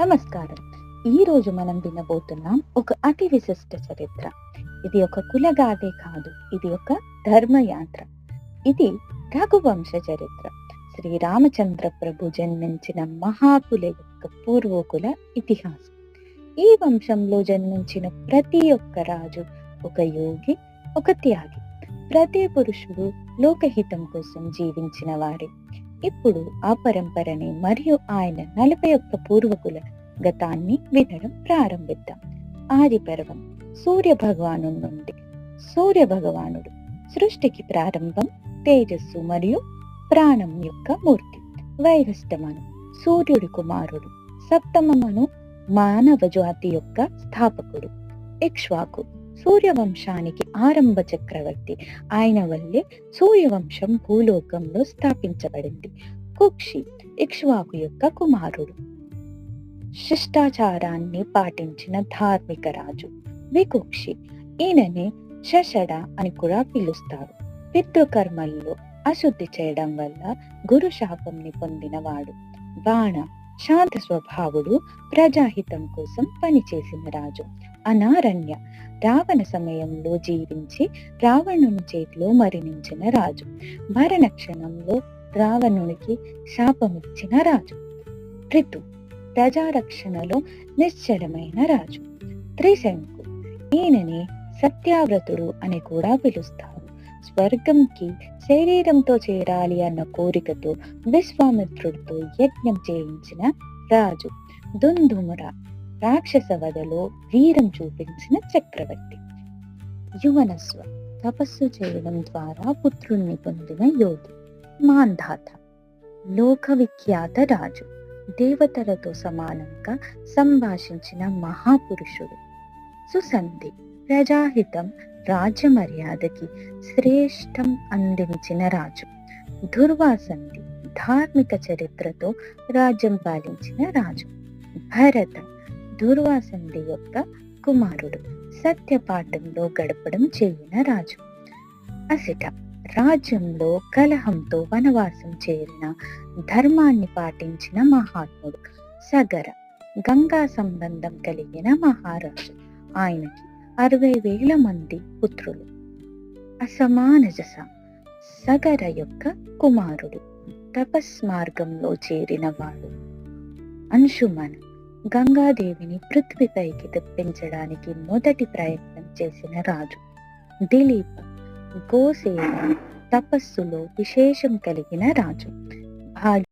నమస్కారం. ఈ రోజు మనం వినబోతున్నాం ఒక అతి విశిష్ట చరిత్ర. ఇది ఒక కులగాథే కాదు ఇది ఒక ధర్మయాత్ర. ఇది రఘువంశ చరిత్ర. శ్రీరామచంద్ర ప్రభు జన్మించిన మహాకుల యొక్క పూర్వకుల ఇతిహాసం. ఈ వంశంలో జన్మించిన ప్రతి ఒక్క రాజు ఒక యోగి ఒక త్యాగి. ప్రతి పురుషుడు లోకహితం కోసం జీవించిన వారే. ఇప్పుడు ఆ పరంపరని మరియు ఆయన నలభై ఒక్క పూర్వకుల గతాన్ని వినడం ప్రారంభిద్దాం. ఆది పర్వం సూర్య భగవాను నుండి. సూర్య భగవానుడు సృష్టికి ప్రారంభం తేజస్సు మరియు ప్రాణం యొక్క మూర్తి. వైరష్టమను సూర్యుడి కుమారుడు. సప్తమమను మానవ జాతి యొక్క స్థాపకుడు. ఇక్ష్వాకు సూర్యవంశానికి ఆరంభ చక్రవర్తి ఆయన వల్లే సూర్యవంశం భూలోకంలో స్థాపించబడింది. కుక్షి ఇక్ష్వాకు యొక్క కుమారుడు. శిష్టాచారాన్ని పాటించిన ధార్మిక రాజు వికుక్షి. ఈయనని శషడ అని కూడా పిలుస్తారు. పితృకర్మల్లో అశుద్ధి చేయడం వల్ల గురు శాపంని పొందినవాడు. బాణ శాంత స్వభావుడు ప్రజాహితం కోసం పనిచేసిన రాజు. అనారణ్య రావణ సమయంలో జీవించి రావణుని చేతిలో మరణించిన రాజు. మరణ క్షణంలో రావణునికి శాపమిచ్చిన రాజు. ఋతు ప్రజారక్షణలో నిశ్చలమైన రాజు. త్రిశంకు ఈయనని సత్యావ్రతుడు అని కూడా పిలుస్తారు. స్వర్గంకి శరీరంతో చేరాలి అన్న కోరికతో విశ్వామిత్రుడితో యజ్ఞం చేయించిన రాజు దుందుముర రాక్షస వదలో వీరం చూపించిన చక్రవర్తి. యువనస్వ తపస్సు చేయడం ద్వారా పుత్రుణ్ణి పొందిన యోగి మాంధాత. లోక విఖ్యాత రాజు దేవతలతో సమానంగా సంభాషించిన మహాపురుషుడు సుసంధి. ప్రజాహితం రాజ్య మర్యాదకి శ్రేష్టం అందించిన రాజు. దుర్వాసంధి ధార్మిక చరిత్రతో రాజ్యం పాలించిన రాజు. భరత దుర్వాసంధి యొక్క కుమారుడు. సత్యపాఠంలో గడపడం చేయిన రాజు. అసిట రాజ్యంలో కలహంతో వనవాసం చేరిన ధర్మాన్ని పాటించిన మహాత్ముడు. సగర గంగా సంబంధం కలిగిన మహారాజు. ఆయనకి అరవై వేల మంది పుత్రులు. అసమానజస సగర యొక్క కుమారుడు. తపస్ మార్గంలో చేరిన వాడు. అంశుమన్ గంగాదేవిని పృథ్వీపైకి తెప్పించడానికి మొదటి ప్రయత్నం చేసిన రాజు. దిలీప్ గోసేవ తపస్సులో విశేషం కలిగిన రాజు. భాగ్య